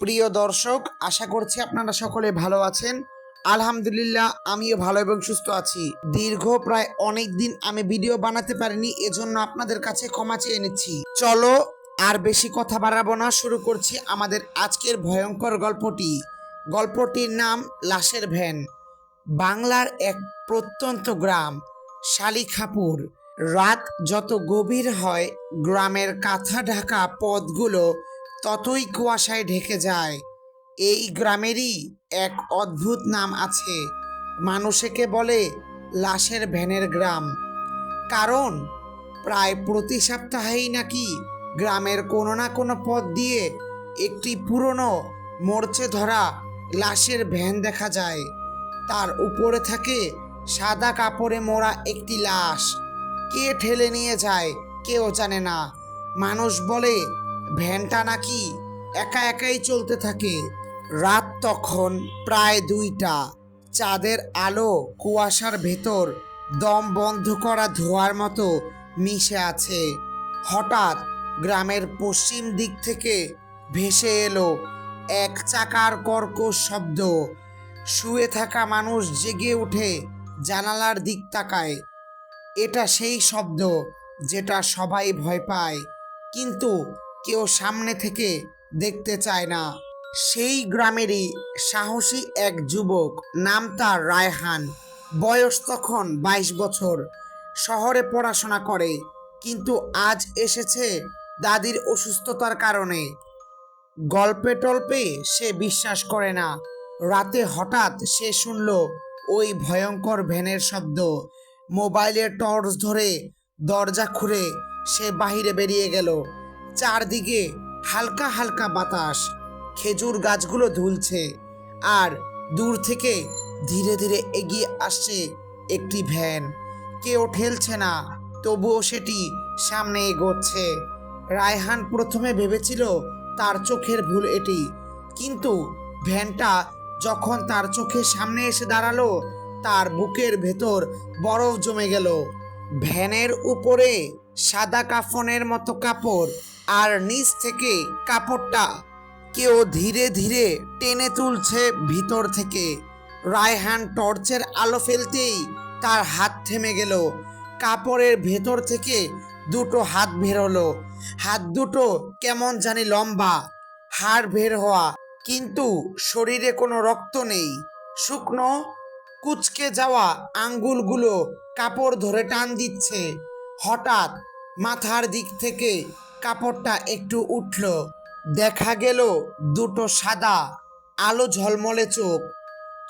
প্রিয় দর্শক, আশা করছি আপনারা সকলে ভালো আছেন। আলহামদুলিল্লাহ, আমিও ভালো এবং সুস্থ আছি। দীর্ঘ প্রায় অনেক দিন আমি ভিডিও বানাতে পারিনি, এজন্য আপনাদের কাছে ক্ষমা চেয়ে নিচ্ছি। চলো, আর বেশি কথা বাড়াবো না, শুরু করছি আমাদের আজকের ভয়ঙ্কর গল্পটি। গল্পটির নাম লাশের ভ্যান। বাংলার এক প্রত্যন্ত গ্রাম শালিখাপুর রাত যত গভীর হয়, গ্রামের কাঁথা ঢাকা পথগুলো ততই কুয়াশায় ঢেকে যায়। এই গ্রামেরই এক অদ্ভুত নাম আছে। মানুষেকে বলে লাশের ভ্যানের গ্রাম। কারণ প্রায় প্রতি সপ্তাহেই নাকি গ্রামের কোনো না কোনো পথ দিয়ে একটি পুরনো মরচে ধরা লাশের ভ্যান দেখা যায়। তার উপরে থাকে সাদা কাপড়ে মোড়া একটি লাশ। কে ঠেলে নিয়ে যায় কেউ জানে না। মানুষ বলে ভ্যানটা নাকি একা একাই চলতে থাকে। রাত তখন প্রায় দুইটা। চাঁদের আলো কুয়াশার ভেতর দম বন্ধ করা ধোয়ার মতো মিশে আছে। হঠাৎ গ্রামের পশ্চিম দিক থেকে ভেসে এলো এক চাকার কর্কশ শব্দ। শুয়ে থাকা মানুষ জেগে উঠে জানালার দিক তাকায়। এটা সেই শব্দ যেটা সবাই ভয় পায়। কিন্তু কেউ সামনে থেকে দেখতে চায় না। সেই গ্রামেরই সাহসী এক যুবক, নাম তার রায়হান। বয়স তখন বাইশ বছর। শহরে পড়াশোনা করে, কিন্তু আজ এসেছে দাদির অসুস্থতার কারণে। গল্পে টল্পে সে বিশ্বাস করে না। রাতে হঠাৎ সে শুনল ওই ভয়ঙ্কর ভ্যানের শব্দ। মোবাইলের টর্চ ধরে দরজা খুলে সে বাহিরে বেরিয়ে গেল। চারদিকে হালকা হালকা বাতাস, খেজুর গাছগুলো ধুলছে আর দূর থেকে ধীরে ধীরে এগিয়ে আসছে একটি ভ্যান। কেউ ঠেলছে না, তবুও সেটি সামনে এগোচ্ছে। রায়হান প্রথমে ভেবেছিল তার চোখের ভুল এটি, কিন্তু ভ্যানটা যখন তার চোখের সামনে এসে দাঁড়াল, তার বুকের ভেতর বরফ জমে গেল। ভ্যানের উপরে সাদা কাফনের মতো কাপড় আর নিচ থেকে কাপড়টা কেউ ধীরে ধীরে টেনে তুলছে ভিতর থেকে। রায়হান টর্চের আলো ফেলতেই তার হাত থেমে গেল। কাপড়ের ভেতর থেকে দুটো হাত বেরোলো হাত দুটো কেমন জানি লম্বা, হাড় বের হওয়া, কিন্তু শরীরে কোনো রক্ত নেই। শুকনো, কুচকে যাওয়া আঙ্গুলগুলো কাপড় ধরে টান দিচ্ছে। হঠাৎ মাথার দিক থেকে কাপড়টা একটু উঠল। দেখা গেল দুটো সাদা, আলো ঝলমলে চোখ।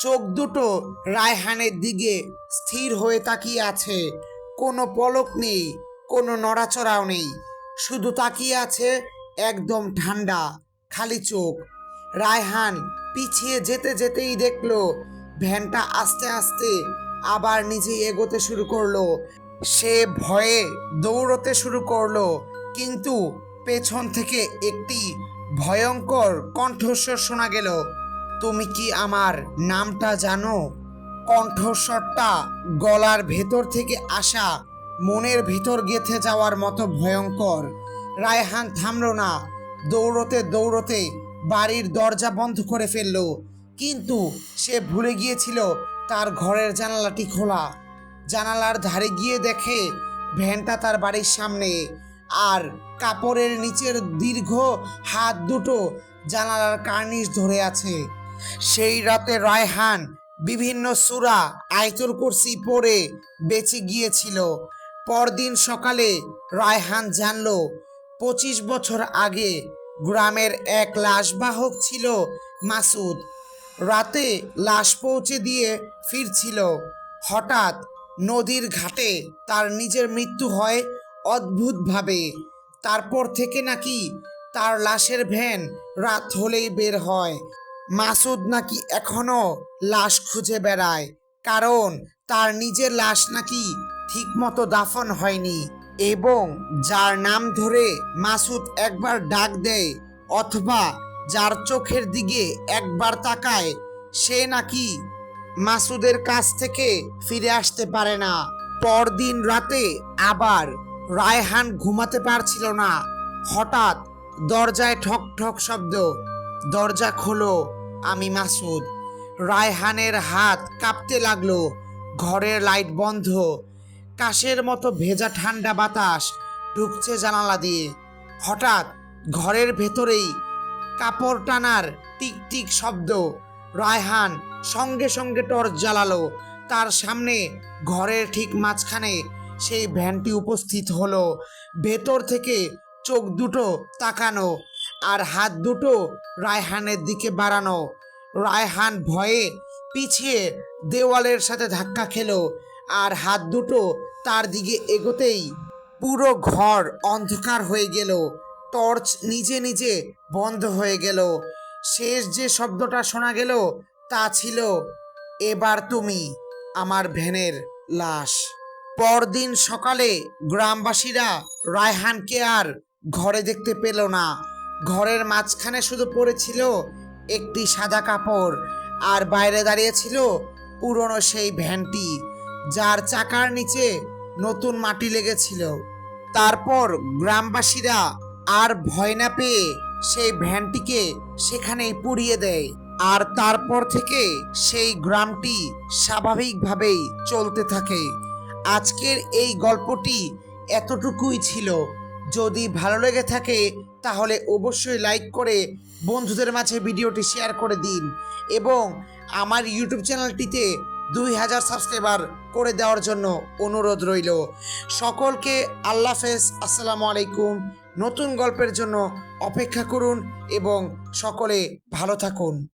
চোখ দুটো রায়হানের দিকে স্থির হয়ে তাকিয়ে আছে। কোনো পলক নেই, কোনো নড়াচড়াও নেই। শুধু তাকিয়ে আছে একদম ঠান্ডা, খালি চোখ। রায়হান পিছিয়ে যেতে যেতেই দেখল, ভ্যানটা আস্তে আস্তে আবার নিজেই এগোতে শুরু করল। সে ভয়ে দৌড়তে শুরু করল, কিন্তু পেছন থেকে একটি ভয়ঙ্কর কণ্ঠস্বর শোনা গেল। তুমি কি আমার নামটা জানো? কণ্ঠস্বরটা গলার ভেতর থেকে আসা মনের ভিতর গেথে যাওয়ার মতো ভয়ঙ্কর। রায়হান থামলো না, দৌড়তে দৌড়তে বাড়ির দরজা বন্ধ করে ফেলল, কিন্তু সে ভুলে গিয়েছিল তার ঘরের জানালাটি খোলা। জানালার ধারে গিয়ে দেখে ভ্যানটা তার বাড়ির সামনে আর কাপড়ের নিচের দীর্ঘ হাত দুটো জানালার কার্নিশ ধরে আছে। সেই রাতে রায়হান বিভিন্ন সুরা আয়তর কুরসি পড়ে বেঁচে গিয়েছিল। পরদিন সকালে রায়হান জানল, পঁচিশ বছর আগে গ্রামের এক লাশবাহক ছিল মাসুদ। রাতে লাশ পৌঁছে দিয়ে ফিরছিল। হঠাৎ নদীর ঘাটে তার নিজের মৃত্যু হয় অদ্ভুতভাবে। তারপর থেকে নাকি তার লাশের ভ্যান রাত হলেই বের হয়। মাসুদ নাকি এখনও লাশ খুঁজে বেড়ায়, কারণ তার নিজের লাশ নাকি ঠিকমতো দাফন হয়নি এবং যার নাম ধরে মাসুদ একবার ডাক দেয় অথবা যার চোখের দিকে একবার তাকায়, সে নাকি মাসুদের কাছ থেকে ফিরে আসতে পারে না। পরদিন রাতে আবার রায়হান ঘুমাতে পারছিল না। হঠাৎ দরজায় ঠক ঠক শব্দ, দরজা খোলো, আমি মাসুদ। রায়হানের হাত কাঁপতে লাগল, ঘরের লাইট বন্ধ, কাশের মতো ভেজা ঠান্ডা বাতাস ঢুকছে জানালা দিয়ে। হঠাৎ ঘরের ভেতরেই কাপড় টানার টিক টিক শব্দ, রায়হান সঙ্গে সঙ্গে টর্চ জ্বালালো। তার সামনে ঘরের ঠিক মাঝখানে সেই ভ্যানটি উপস্থিত হলো। ভেতর থেকে চোখ দুটো তাকানো আর হাত দুটো রায়হানের দিকে বাড়ানো। রায়হান ভয়ে পিছিয়ে দেওয়ালের সাথে ধাক্কা খেলো আর হাত দুটো তার দিকে এগোতেই পুরো ঘর অন্ধকার হয়ে গেল। টর্চ নিজে নিজে বন্ধ হয়ে গেল। শেষ যে শব্দটা শোনা গেল তা ছিল এবার তুমি আমার ভ্যানের লাশ। পরদিন সকালে গ্রামবাসীরা রায়হানকে আর ঘরে দেখতে পেল না। ঘরের মাঝখানে শুধু পড়েছিল একটি সাদা কাপড় আর বাইরে দাঁড়িয়েছিল পুরনো সেই ভ্যানটি, যার চাকার নিচে নতুন মাটি লেগেছিল। তারপর গ্রামবাসীরা আর ভয় না পেয়ে সেই ভ্যানটিকে সেখানেই পুড়িয়ে দেয়। আর তারপর থেকে সেই গ্রামটি স্বাভাবিকভাবেই চলতে থাকে। আজকের এই গল্পটি এতটুকুই ছিল। যদি ভালো লেগে থাকে, তাহলে অবশ্যই লাইক করে বন্ধুদের মাঝে ভিডিওটি শেয়ার করে দিন এবং আমার ইউটিউব চ্যানেলটিতে দুই হাজার সাবস্ক্রাইবার করে দেওয়ার জন্য অনুরোধ রইল। সকলকে আল্লাহ হাফেজ, আসসালামু আলাইকুম। নতুন গল্পের জন্য অপেক্ষা করুন এবং সকলে ভালো থাকুন।